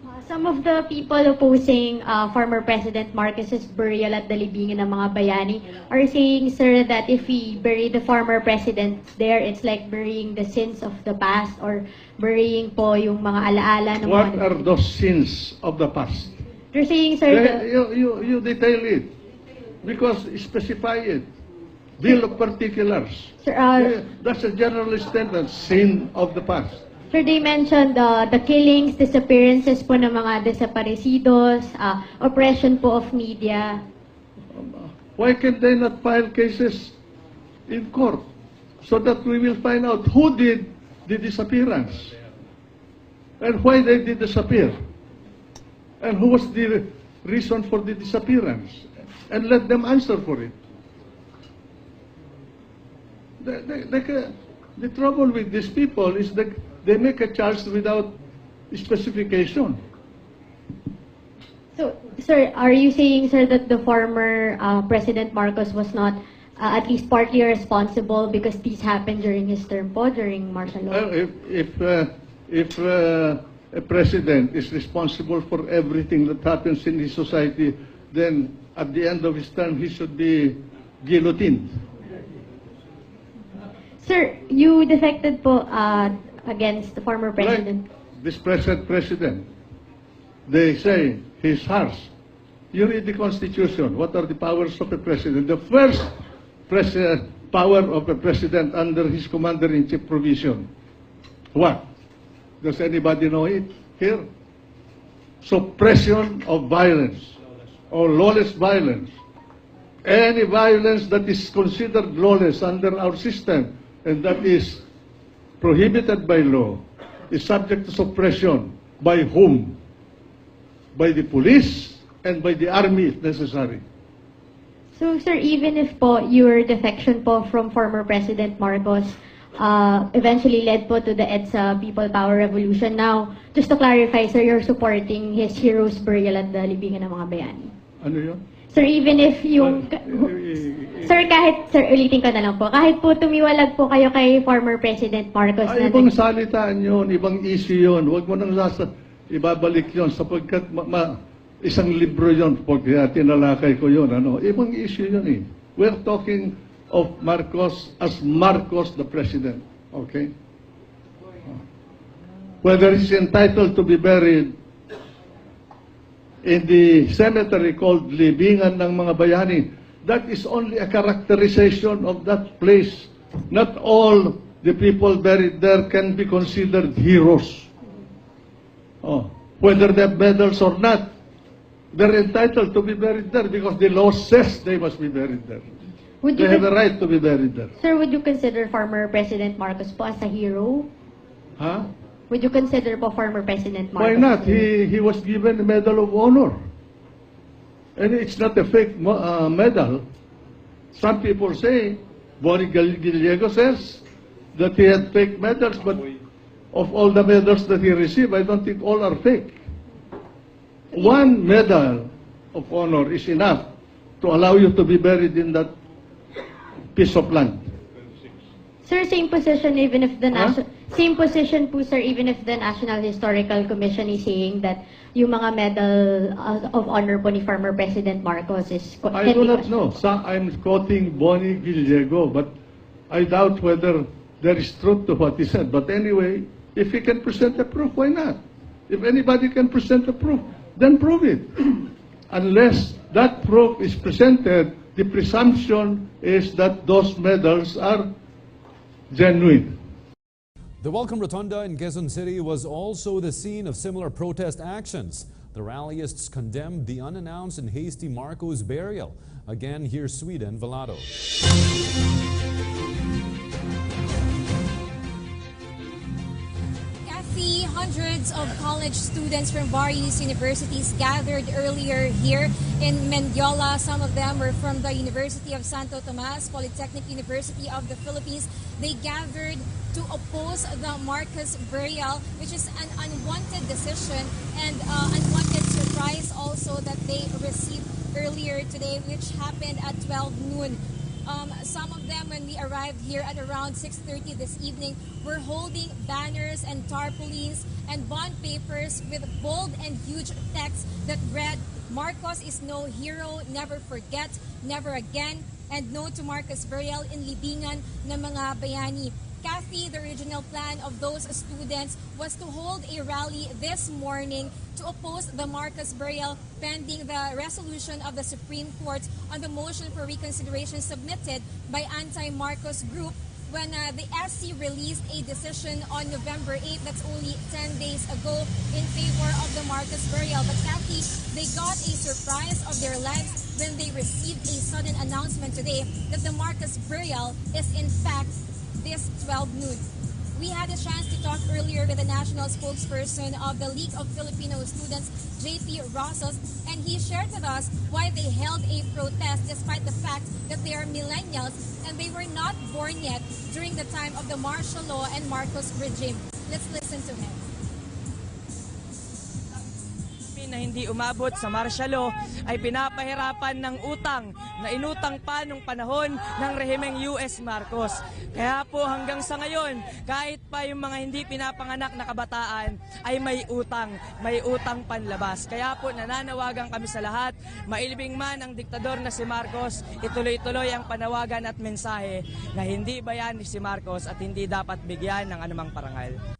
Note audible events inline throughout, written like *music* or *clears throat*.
Uh, Some of the people opposing uh, former President Marcos's burial at the libingan ng mga bayani are saying, sir, that if we bury the former president there, it's like burying the sins of the past or burying po yung mga alaala ng What mga... are those sins of the past? They're saying, sir, the- you, you, you detail it. Because specify it. Bill of particulars. sir, uh, Eh, That's a general statement, sin of the past. sir, they mentioned uh, the killings, disappearances po ng mga desaparecidos, uh, oppression po of media. Why can they not file cases in court so that we will find out who did the disappearance and why they did disappear and who was the reason for the disappearance and let them answer for it. The, the, the, the trouble with these people is that they make a charge without specification. So, sir, are you saying, sir, that the former uh, President Marcos was not uh, at least partly responsible because these happened during his term po, during martial law? Well, if if uh, if uh, a president is responsible for everything that happens in his society, then at the end of his term he should be guillotined. Sir, you defected po uh, against the former president. Like this present president, they say he's harsh. You read the Constitution. What are the powers of a president? The first pres- power of a president under his commander-in-chief provision. What? Does anybody know it here? Suppression of violence or lawless violence. Any violence that is considered lawless under our system and that is prohibited by law is subject to suppression by whom? By the police and by the army if necessary. So, sir, even if po your defection po from former President Marcos uh, eventually led po to the EDSA People Power Revolution, now, just to clarify, sir, you're supporting his hero's burial at the libingan ng mga bayani. Ano yun? Sir, even if yung... Sir, kahit, sir, ulitin ko na lang po. Kahit po tumiwalag po kayo kay former President Marcos Ay, na... ibang salitaan yun, ibang issue yun. Huwag mo nang sasa, ibabalik yun sapagkat ma, ma- isang libro yun pag tinalakay ko yun. Ano? Ibang issue yun eh. We're talking of Marcos as Marcos the President. Okay? Whether he's entitled to be buried in the cemetery called Libingan ng mga bayani, that is only a characterization of that place. Not all the people buried there can be considered heroes. Oh, whether they have medals or not, they're entitled to be buried there because the law says they must be buried there. Would They you, have a right to be buried there. sir, would you consider former President Marcos po as a hero? Huh? Would you consider po former President Marcos? Why not? He, he was given a Medal of Honor. And it's not a fake uh, medal. Some people say, Bonnie Gal- Gallego says that he had fake medals, but of all the medals that he received, I don't think all are fake. One medal of honor is enough to allow you to be buried in that piece of land. Sir, same position even if the Huh? same position po sir even if the National Historical Commission is saying that yung mga medal uh, of honor po ni former President Marcos is co- I can do be not questioned. know. So I'm quoting Bonnie Gallego, but I doubt whether there is truth to what he said. But anyway, if he can present a proof, why not? If anybody can present a proof, then prove it. *clears throat* Unless that proof is presented, the presumption is that those medals are genuine. The Welcome Rotunda in Quezon City was also the scene of similar protest actions. The rallyists condemned the unannounced and hasty Marcos burial. Again, here's Sweden Velado. Hundreds of college students from various universities gathered earlier here in Mendiola. Some of them were from the University of Santo Tomas, Polytechnic University of the Philippines. They gathered to oppose the Marcos burial, which is an unwanted decision and uh, unwanted surprise also that they received. earlier today, which happened at 12 noon. Um, some of them, when we arrived here at around 6.30 this evening, were holding banners and tarpaulins and bond papers with bold and huge text that read, Marcos is no hero, never forget, never again, and no to Marcos burial in libingan ng mga bayani. Kathy, the original plan of those students was to hold a rally this morning to oppose the Marcos burial pending the resolution of the Supreme Court on the motion for reconsideration submitted by anti-Marcos group when uh, the SC released a decision on November 8, that's only 10 days ago, in favor of the Marcos burial. But Kathy, they got a surprise of their lives when they received a sudden announcement today that the Marcos burial is in fact this 12 noon. We had a chance to talk earlier with the national spokesperson of the League of Filipino Students, JP Rosas, and he shared with us why they held a protest despite the fact that they are millennials and they were not born yet during the time of the martial law and Marcos regime. Let's listen to him. Hindi umabot sa martial law ay pinapahirapan ng utang na inutang pa nung panahon ng rehimeng US Marcos. Kaya po hanggang sa ngayon, kahit pa yung mga hindi pinapanganak na kabataan ay may utang, may utang panlabas. Kaya po nananawagan kami sa lahat, mailibing man ang diktador na si Marcos, ituloy-tuloy ang panawagan at mensahe na hindi bayani si Marcos at hindi dapat bigyan ng anumang parangal.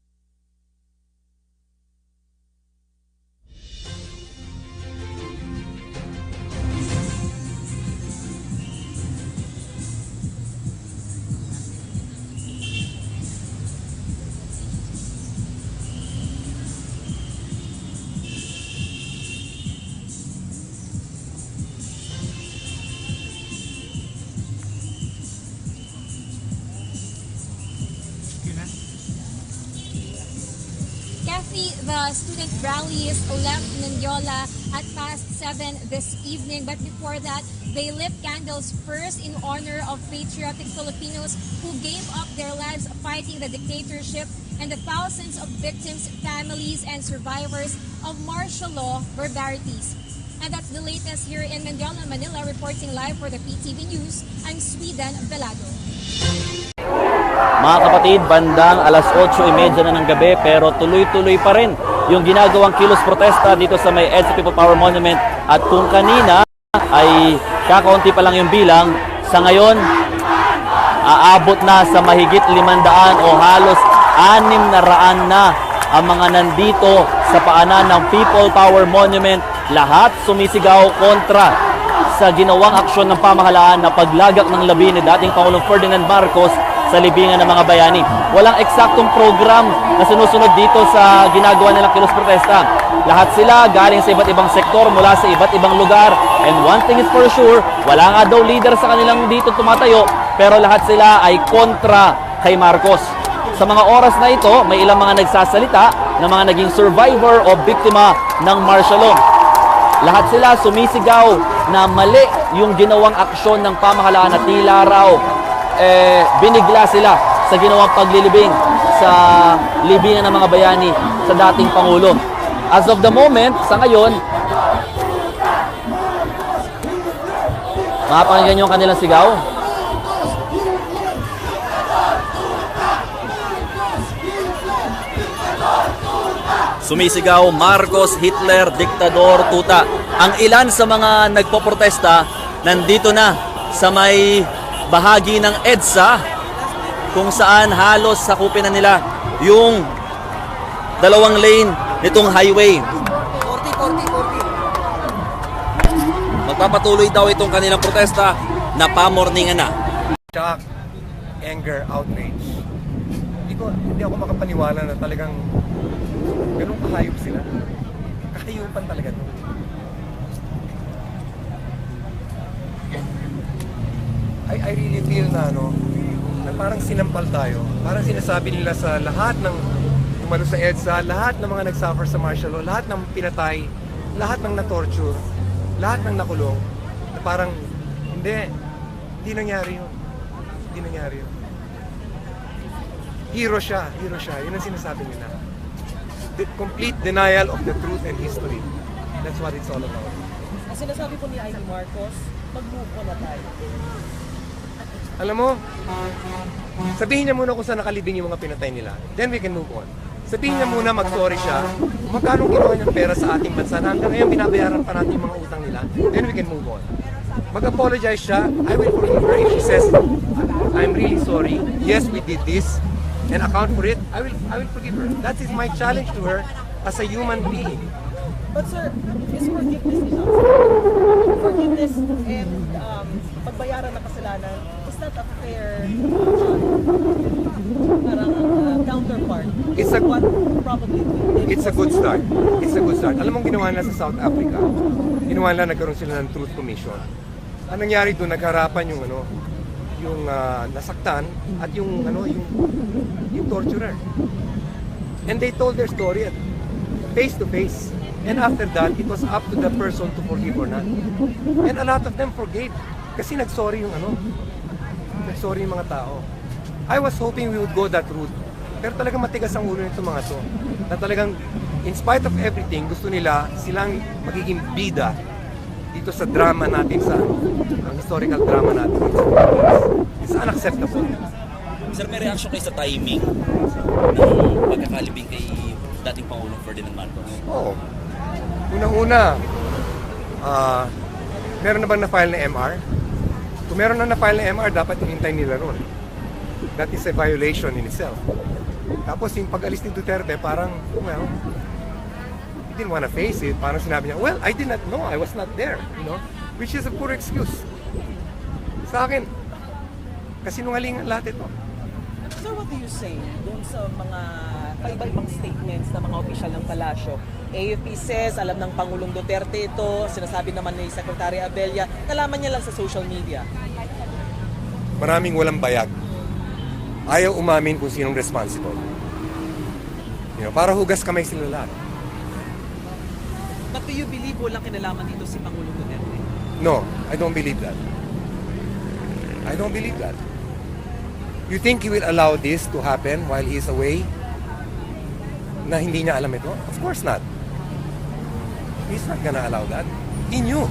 The student rallies left Mendiola at past 7 this evening. But before that, they lit candles first in honor of patriotic Filipinos who gave up their lives fighting the dictatorship and the thousands of victims, families, and survivors of martial law barbarities. And that's the latest here in Mendiola, Manila. Reporting live for the PTV News, I'm Sweden Velado. Mga kapatid, bandang alas 8.30 na ng gabi pero tuloy-tuloy pa rin yung ginagawang kilos protesta dito sa may EDSA People Power Monument at kung kanina ay kakaunti pa lang yung bilang, sa ngayon aabot na sa mahigit 500 o halos 600 na ang mga nandito sa paanan ng People Power Monument. Lahat sumisigaw kontra sa ginawang aksyon ng pamahalaan na paglagak ng labi ni dating Pangulong Ferdinand Marcos sa libingan ng mga bayani. Walang eksaktong program na sinusunod dito sa ginagawa nilang kilos protesta. Lahat sila galing sa iba't ibang sektor mula sa iba't ibang lugar. And one thing is for sure, wala nga daw leader sa kanilang dito tumatayo, pero lahat sila ay kontra kay Marcos. Sa mga oras na ito, may ilang mga nagsasalita na mga naging survivor o biktima ng martial law. Lahat sila sumisigaw na mali yung ginawang aksyon ng pamahalaan na tila raw eh, binigla sila sa ginawang paglilibing sa libingan ng mga bayani sa dating Pangulo. As of the moment, sa ngayon, mapakinggan yung kanilang sigaw. Sumisigaw Marcos, Hitler, Diktador, Tuta. Ang ilan sa mga nagpoprotesta nandito na sa may bahagi ng EDSA kung saan halos sakupin na nila yung dalawang lane nitong highway. 40, 40, 40. Magpapatuloy daw itong kanilang protesta na pamorningan na. shock, anger, outrage. Hindi, ko, hindi ako makapaniwala na talagang ganun kahayop sila. Kahayupan talaga to. I, I really feel na ano, na parang sinampal tayo. Parang sinasabi nila sa lahat ng umano sa EDSA, lahat ng mga nagsuffer sa martial law, lahat ng pinatay, lahat ng na-torture, lahat ng nakulong, na parang, hindi, hindi nangyari yun. Hindi nangyari yun. Hero siya, hero siya. Yun ang sinasabi nila. The complete denial of the truth and history. That's what it's all about. sinasabi po ni Amy Marcos, mag-move na tayo. Alam mo, sabihin niya muna kung saan nakalibing yung mga pinatay nila. Then we can move on. Sabihin niya muna mag-sorry siya. Magkano ginawa niyang pera sa ating bansa na hanggang ngayon binabayaran pa natin yung mga utang nila. Then we can move on. Mag-apologize siya. I will forgive her if she says, I'm really sorry. Yes, we did this. And account for it. I will, I will forgive her. That is my challenge to her as a human being. But sir, is forgiveness enough? Forgiveness and um, pagbayaran ng kasalanan not a fair uh, parang uh, counterpart. It's a- what probably It's a good start. It's a good start. Alam mong ginawa nila sa South Africa, ginawa nila nagkaroon sila ng Truth Commission. Ang nangyari doon, nagharapan yung ano, yung ah, nasaktan at yung ano, yung yung torturer. And they told their story at face to face. And after that, it was up to the person to forgive or not. And a lot of them forgave. Kasi nagsorry yung ano, yung mga tao. I was hoping we would go that route. Pero talagang matigas ang ulo nito mga to. Na talagang, in spite of everything, gusto nila silang magiging bida dito sa drama natin sa ang historical drama natin. It's unacceptable. Sir, may reaction kayo sa timing ng pagkakalibing kay dating Pangulong Ferdinand Marcos? Oo. Unang-una, ah, meron na bang na-file na MR? Kung meron na na-file na MR, dapat hinintay nila ron. That is a violation in itself. Tapos yung pag-alis ni Duterte, parang, well, he didn't wanna face it. Parang sinabi niya, well, I did not know, I was not there. You know? Which is a poor excuse. Sa akin, kasinungalingan lahat ito. Sir, what do you say doon sa mga paiba-ibang statements ng mga opisyal ng palasyo? AFP says, alam ng Pangulong Duterte ito, sinasabi naman ni Secretary Abella, nalaman niya lang sa social media. Maraming walang bayag. Ayaw umamin kung sinong responsible. You know, para hugas kamay sila lahat. But do you believe walang kinalaman dito si Pangulong Duterte? No, I don't believe that. I don't believe that. You think he will allow this to happen while he's away? Na hindi niya alam ito? Of course not. He's not gonna allow that. He knew.